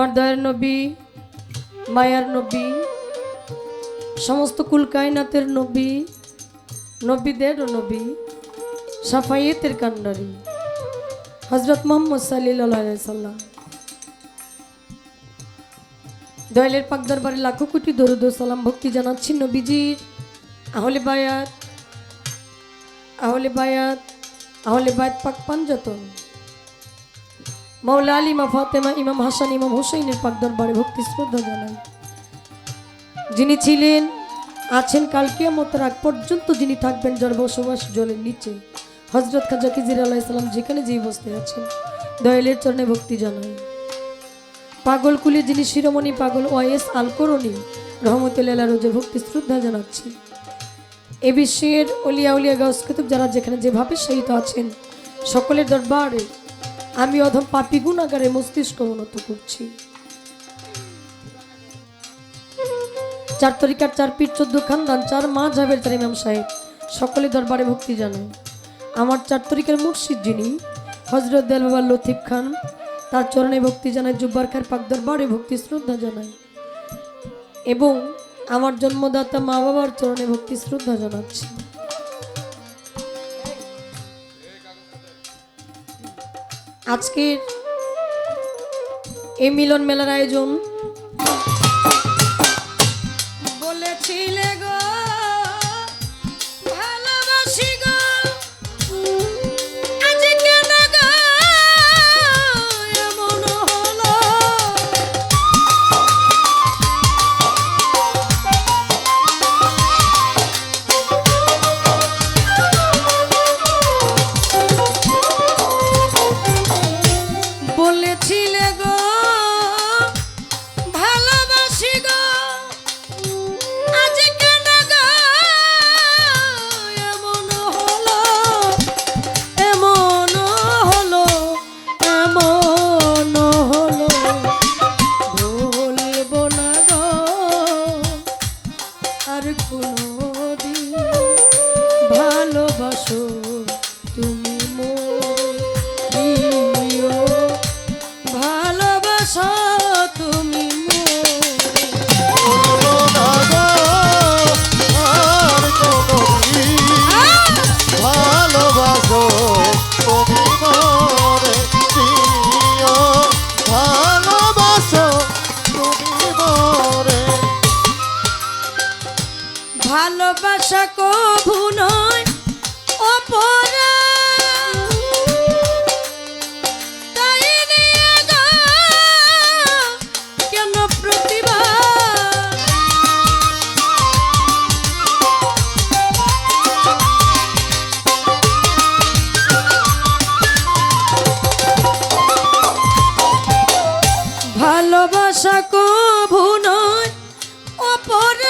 আমার নবী, মায়ার নবী, সমস্ত কুল কায়নাতের নবী, নবীদের নবী, সাফাইয়েতের কান্ডারি হজরত মোহাম্মদ সাল্লাম দয়ালের পাক দরবারে লাখো কোটি দরুদ সালাম ভক্তি জানাচ্ছি নবীজির। আহলে বায়াত আহলে বায়াত আহলে বায়াত পাক পাঞ্জতন। মৌলা আলী মা ফাতেমা, ইমাম হাসান, ইমাম হোসেনের পাক দরবারে ভক্তি শ্রদ্ধা জানাই। যিনি ছিলেন, আছেন কালকে মতের আগ পর্যন্ত যিনি থাকবেন যার বসবাস জলের নিচে। হজরত খাজা কিজির আলাহ সালাম যেখানে যে অবস্থায় আছেন, দয়ালের চরণে ভক্তি জানাই। পাগল কুলে যিনি শিরোমণি, পাগল ওয়েস আল করণী রহমতুল্লাহ রোজে ভক্তি শ্রদ্ধা জানাচ্ছি। এ বিশ্বের অলিয়া উলিয়া কুতুব যারা যেখানে যেভাবে সহিত আছেন, সকলের দরবারে আমি অধম পাপি গুণাগারে মস্তিষ্ক উন্নত করছি। চার তরিকার, চার পীর, চোদ্দ খানদান, চার মা যাবের তার ইমাম সাহেব, সকলে দরবারে ভক্তি জানায় আমার চার তরিকার মুর্শিদ যিনি হজরত দেল বাবা লতিফ খান, তার চরণে ভক্তি জানায় জুব্বার খার পাক দরবারে ভক্তি শ্রদ্ধা জানায় এবং আমার জন্মদাতা মা বাবার চরণে ভক্তি শ্রদ্ধা জানাচ্ছি। আজকের এই মিলন মেলার আয়োজন। বলেছিলে ভালোবাসা কভু নয় কেন প্রতিভা? ভালোবাসা কভু নয় অপরা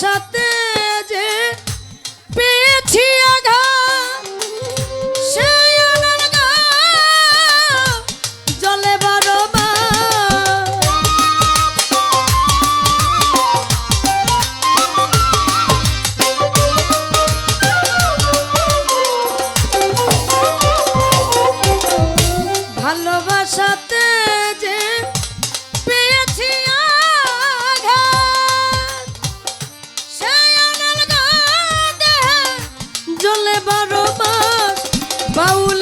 সাথে Paula.